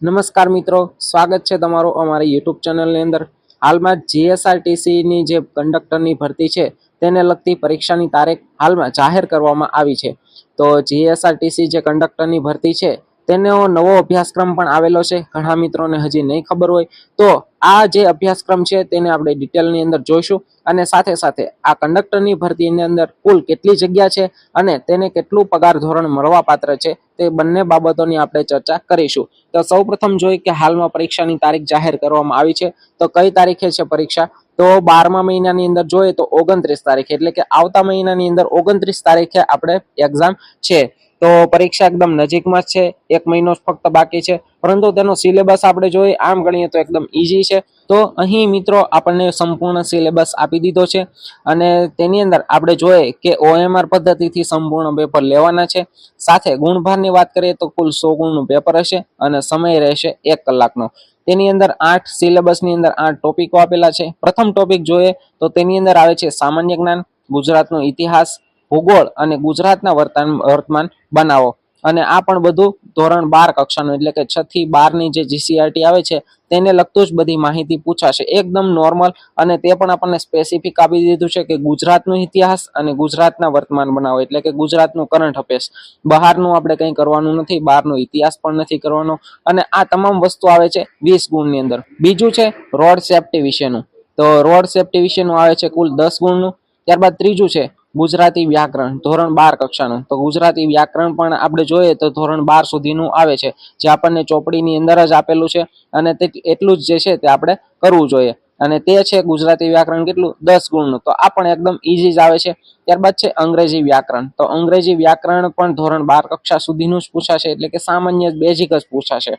નમસ્કાર મિત્રો, સ્વાગત છે તમારું અમારી યુટ્યુબ ચેનલની અંદર. હાલમાં જીએસઆરટીસીની જે કંડક્ટરની ભરતી છે, તેને લગતી પરીક્ષાની તારીખ હાલમાં જાહેર કરવામાં આવી છે. તો જીએસઆરટીસી જે કંડક્ટરની ભરતી છે, તેનો નવો અભ્યાસક્રમ પણ આવેલો છે. ઘણા મિત્રોને હજી નહીં ખબર હોય તો આ જે અભ્યાસક્રમ છે તેને આપણે ડિટેલની અંદર જોઈશું અને સાથે સાથે આ કંડક્ટરની ભરતીની અંદર કુલ કેટલી જગ્યા છે અને તેને કેટલું પગાર ધોરણ મળવાપાત્ર છે તે બંને બાબતોની આપણે ચર્ચા કરીશું. તો સૌપ્રથમ જોઈએ કે હાલમાં પરીક્ષાની તારીખ જાહેર કરવામાં આવી છે. તો કઈ તારીખે છે પરીક્ષા? તો બારમા મહિનાની અંદર જોઈએ તો ઓગણત્રીસ તારીખે, એટલે કે આવતા મહિનાની અંદર ઓગણત્રીસ તારીખે આપણે એક્ઝામ છે. તો પરીક્ષા એકદમ નજીકમાં છે. એક મહિનો ફક્ત બાકી છે. પરંતુ તેનો સિલેબસ આપણે જોઈએ આમ ગણીએ તો એકદમ ઇઝી છે. તો અહીં મિત્રો આપણને સંપૂર્ણ સિલેબસ આપી દીધો છે. અને તેની અંદર આપણે જોઈએ કે ઓએમઆર પદ્ધતિથી સંપૂર્ણ પેપર લેવાના છે. સાથે ગુણભારની વાત કરીએ તો કુલ સો ગુણનું પેપર હશે અને સમય રહેશે એક કલાકનો. તેની અંદર આઠ સિલેબસની અંદર આઠ ટોપિકો આપેલા છે. પ્રથમ ટોપિક જોઈએ તો તેની અંદર આવે છે સામાન્ય જ્ઞાન, ગુજરાતનો ઇતિહાસ, ભૂગોળ અને ગુજરાતના વર્તમાન બનાવો. અને આ પણ બધું ધોરણ બાર કક્ષાનું, એટલે કે છ થી બારની જે જીસીઆરટી આવે છે, તેને લગતું જ બધી માહિતી પૂછાશે. એકદમ નોર્મલ અને તે પણ આપણને સ્પેસિફિક આપી દીધું છે કે ગુજરાતનો ઇતિહાસ અને ગુજરાતના વર્તમાન બનાવો, એટલે કે ગુજરાતનું કરંટ અફેર્સ બહારનું આપણે કંઈ કરવાનું નથી, બહારનો ઇતિહાસ પણ નથી કરવાનો. અને આ તમામ વસ્તુ આવે છે વીસ ગુણની અંદર. બીજું છે રોડ સેફટી વિશેનું. તો રોડ સેફટી વિશેનું આવે છે કુલ દસ ગુણનું. ત્યારબાદ ત્રીજું છે ગુજરાતી વ્યાકરણ, ધોરણ બાર કક્ષાનું. તો ગુજરાતી વ્યાકરણ પણ આપણે જોઈએ તો ધોરણ બાર સુધીનું આવે છે, જે આપણને ચોપડીની અંદર જ આપેલું છે અને તે એટલું જ જે છે તે આપણે કરવું જોઈએ. અને તે છે ગુજરાતી વ્યાકરણ કેટલું? દસ ગુણનું. તો આ પણ એકદમ ઈઝી જ આવે છે. ત્યારબાદ છે અંગ્રેજી વ્યાકરણ. તો અંગ્રેજી વ્યાકરણ પણ ધોરણ બાર કક્ષા સુધીનું જ પૂછાશે, એટલે કે સામાન્ય બેઝિક જ પૂછાશે.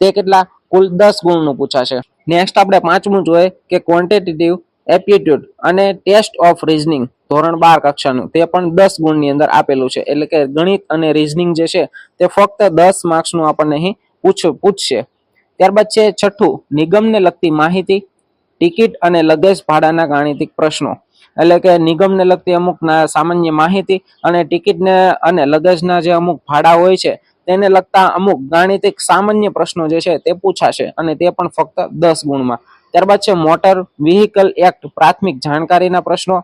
તે કેટલા? કુલ દસ ગુણનું પૂછાશે. નેક્સ્ટ આપણે પાંચમું જોઈએ કે ક્વોન્ટિટેટિવ એપ્ટિટ્યુડ અને ટેસ્ટ ઓફ રીઝનિંગ ધોરણ બાર કક્ષાનું, તે પણ દસ ગુણની અંદર આપેલું છે. એટલે કે ગણિત અને રિઝનિંગ જે છે, તે ફક્ત દસ માર્ક્સનું આપણને અહીં પૂછ, પૂછશે. ત્યારબાદ છે છઠ્ઠું, નિગમને લગતી માહિતી, ટિકિટ અને લગેજ ભાડાના ગાણિતિક પ્રશ્નો. એટલે કે નિગમને લગતી અમુક સામાન્ય માહિતી અને ટિકિટને અને લગેજના જે અમુક ભાડા હોય છે, તેને લગતા અમુક ગાણિતિક સામાન્ય પ્રશ્નો જે છે, તે પૂછાશે અને તે પણ ફક્ત દસ ગુણમાં. ત્યારબાદ છે મોટર વ્હીકલ એક્ટ, પ્રાથમિક જાણકારીના પ્રશ્નો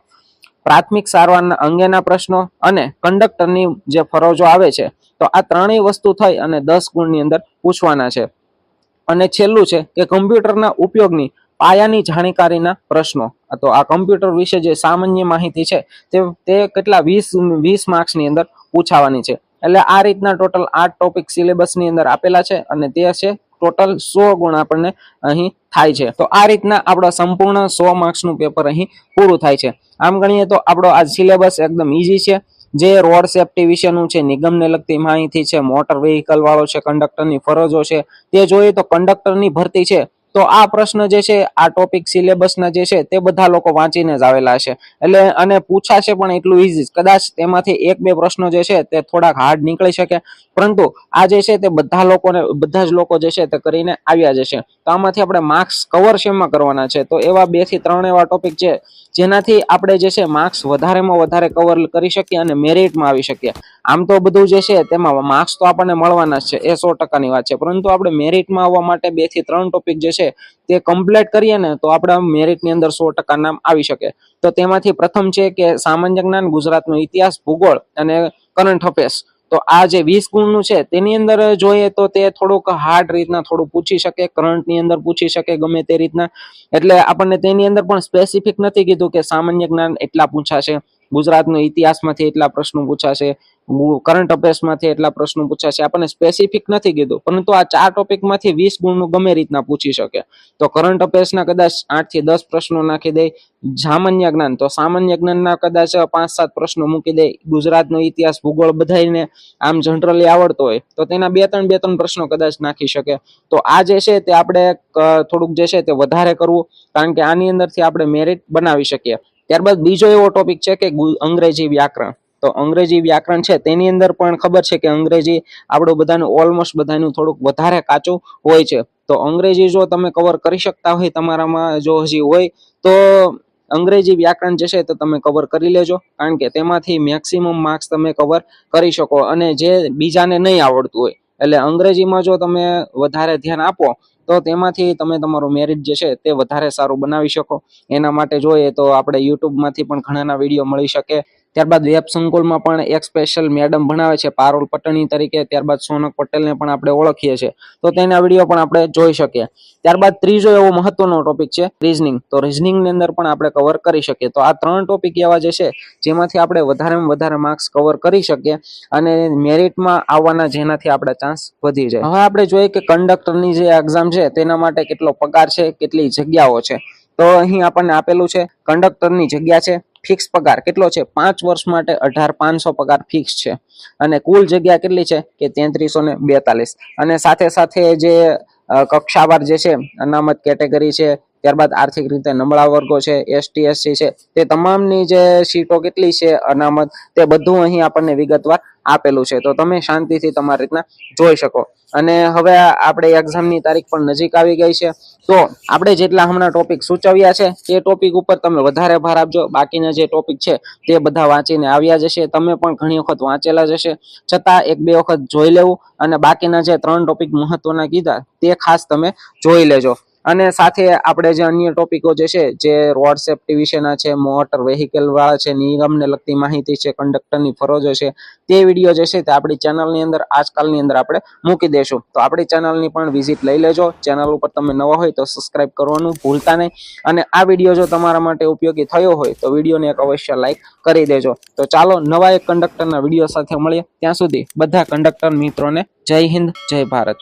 પ્રાથમિક સારવારના અંગેના પ્રશ્નો અને કંડક્ટરની જે ફરજો આવે છે, તો આ ત્રણેય વસ્તુ થઈ અને દસ ગુણની અંદર પૂછવાના છે. અને છેલ્લું છે કે કમ્પ્યુટરના ઉપયોગની પાયાની જાણકારીના પ્રશ્નો. તો આ કમ્પ્યુટર વિશે જે સામાન્ય માહિતી છે, તે તે કેટલા વીસ વીસ માર્ક્સની અંદર પૂછાવાની છે. એટલે આ રીતના ટોટલ આઠ ટોપિક સિલેબસની અંદર આપેલા છે અને તે છે ટોટલ સો ગુણ આપણને અહીં થાય છે. તો આ રીતના આપણો સંપૂર્ણ સો માર્ક્સનું પેપર અહીં પૂરું થાય છે. આમ ગણીએ તો આપણો આ સિલેબસ એકદમ ઈઝી છે. જે રોડ સેફટી વિશેનું છે, નિગમને લગતી માહિતી છે, મોટર વ્હીકલ વાળો છે, કંડક્ટરની ફરજો છે, તે જોઈએ તો કંડક્ટરની ભરતી છે. તો આ પ્રશ્ન જે છે, આ ટોપિક સિલેબસના જે છે, તે બધા લોકો વાંચીને જ આવેલા છે. એટલે અને પૂછાશે પણ એટલું ઈઝી કદાચ તેમાંથી એક બે પ્રશ્નો જે છે, તે થોડાક હાર્ડ નીકળી શકે. પરંતુ આ જે છે, તે બધા લોકોને, બધા જ લોકો જે છે, તે કરીને આવ્યા જશે તો આમાંથી આપણે માર્ક્સ કવર શેમાં કરવાના છે? તો એવા બેથી ત્રણ એવા ટોપિક છે, જેનાથી આપણે જે છે માર્ક્સ વધારેમાં વધારે કવર કરી શકીએ અને મેરિટમાં આવી શકીએ. આમ તો બધું જે છે, તેમાં માર્ક્સ તો આપણને મળવાના જ છે. એ સો ટકાની વાત છે. પરંતુ આપણે મેરિટમાં આવવા માટે બેથી ત્રણ ટોપિક જે છે તે કમ્પ્લીટ કરીએ ને તો આપણા મેરિટની અંદર સો ટકા નામ આવી શકે. તો તેમાંથી પ્રથમ છે કે સામાન્ય જ્ઞાન, ગુજરાતનો ઇતિહાસ, ભૂગોળ અને કરંટ અફેર્સ તો આ જે વીસ ગુણનું છે તેની અંદર જોઈએ તો તે થોડુંક હાર્ડ રીતના થોડું પૂછી શકે કરંટની અંદર પૂછી શકે ગમે તે રીતના. એટલે આપણને તેની અંદર પણ સ્પેસિફિક નથી કીધું કે સામાન્ય જ્ઞાન એટલા પૂછાશે, ગુજરાતનો ઇતિહાસમાંથી એટલા પ્રશ્નો પૂછાશે કરંટ અફેર્સમાંથી એટલા પ્રશ્નો પૂછાશે આપણને સ્પેસિફિક નથી કીધું, પરંતુ આ ચાર ટોપિકમાંથી વીસ ગુણનું ગમે રીતના પૂછી શકે. તો કરંટ અફેર્સના કદાચ આઠથી દસ પ્રશ્નો નાખી દે, સામાન્ય જ્ઞાન, તો સામાન્ય જ્ઞાનના કદાચ પાંચ સાત પ્રશ્નો મૂકી દે, ગુજરાતનો ઇતિહાસ, ભૂગોળ બધાને આમ જનરલી આવડતો હોય, તો તેના બે ત્રણ બે ત્રણ પ્રશ્નો કદાચ નાખી શકે. તો આ જે છે તે આપણે થોડુંક જે છે તે વધારે કરવું, કારણ કે આની અંદરથી આપણે મેરિટ બનાવી શકીએ. ત્યારબાદ બીજો એવો ટોપિક છે કે અંગ્રેજી વ્યાકરણ. તો અંગ્રેજી વ્યાકરણ છે તેની અંદર પણ ખબર છે કે અંગ્રેજી આપણું બધાનું ઓલમોસ્ટ બધાનું થોડુંક વધારે કાચું હોય છે. તો અંગ્રેજી જો તમે કવર કરી શકતા હોય તમારામાં જો હજી હોય તો અંગ્રેજી વ્યાકરણ જે છે તો તમે કવર કરી લેજો. કારણ કે તેમાંથી મેક્સિમમ માર્ક્સ તમે કવર કરી શકો અને જે બીજાને નહીં આવડતું હોય. એટલે અંગ્રેજીમાં જો તમે વધારે ધ્યાન આપો તો તેમાંથી તમે તમારું મેરિટ જે છે તે વધારે સારું બનાવી શકો. એના માટે જોઈએ તો આપણે યુટ્યુબમાંથી પણ ઘણાના વીડિયો મળી શકે. ત્યારબાદ વેબ સંકુલમાં પણ એક સ્પેશિયલ મેડમ ભણાવે છે, પારુલ પટણી તરીકે. ત્યારબાદ સોનક પટેલને પણ આપણે ઓળખીએ છીએ. તો તેના વીડિયો પણ આપણે જોઈ શકીએ. ત્યારબાદ ત્રીજો એવો મહત્વનો ટોપિક છે રિઝનિંગ તો રિઝનિંગની અંદર પણ આપણે કવર કરી શકીએ. તો આ ત્રણ ટોપિક એવા જે છે, જેમાંથી આપણે વધારેમાં વધારે માર્ક્સ કવર કરી શકીએ અને મેરિટમાં આવવાના જેનાથી આપણા ચાન્સ વધી જાય. હવે આપણે જોઈએ કે કંડક્ટરની જે એક્ઝામ છે, તેના માટે કેટલો પગાર છે, કેટલી જગ્યાઓ છે. તો અહીં આપણને આપેલું છે કંડક્ટરની જગ્યા છે ફિક્સ પગાર કેટલો છે? પાંચ વર્ષ માટે અઢાર પાંચસો પગાર ફિક્સ છે. અને કુલ જગ્યા કેટલી છે? કે તેત્રીસો ને બેતાલીસ. અને સાથે સાથે જે કક્ષાવાર જે છે, અનામત કેટેગરી છે ત્યારબાદ આર્થિક રીતે નબળા વર્ગો છે એસટી એસસી છે, તે તમામની જે સીટો કેટલી છે, અનામત, તે બધું અહીં આપણને વિગતવાર આપેલું છે. તો તમે શાંતિથી તમારી રીતના જોઈ શકો. અને હવે આપણે એક્ઝામની તારીખ પણ નજીક આવી ગઈ છે. તો આપણે જેટલા હમણાં ટોપિક સૂચવ્યા છે, તે ટોપિક ઉપર તમે વધારે ભાર આપજો. બાકીના જે ટોપિક છે, તે બધા વાંચીને આવ્યા જશે. તમે પણ ઘણી વખત વાંચેલા જશે છતાં એક બે વખત જોઈ લેવું. અને બાકીના જે ત્રણ ટોપિક મહત્વના કીધા, તે ખાસ તમે જોઈ લેજો. અને સાથે આપણે જે અન્ય ટોપિકો જે છે, જે રોડ સેફટી વિશેના છે મોટર વેહિકલ વાળા છે, નિગમને લગતી માહિતી છે કંડક્ટરની ફરજો છે, તે વીડિયો જે છે તે આપણી ચેનલની અંદર, આજકાલની અંદર આપણે મૂકી દેશું. તો આપણી ચેનલની પણ વિઝિટ લઈ લેજો. ચેનલ ઉપર તમે નવા હોય તો સબસ્ક્રાઇબ કરવાનું ભૂલતા નહીં. અને આ વીડિયો જો તમારા માટે ઉપયોગી થયો હોય તો વિડીયોને એક અવશ્ય લાઈક કરી દેજો. તો ચાલો નવા એક કંડક્ટરના વીડિયો સાથે મળીએ. ત્યાં સુધી બધા કંડક્ટર મિત્રોને જય હિન્દ, જય ભારત.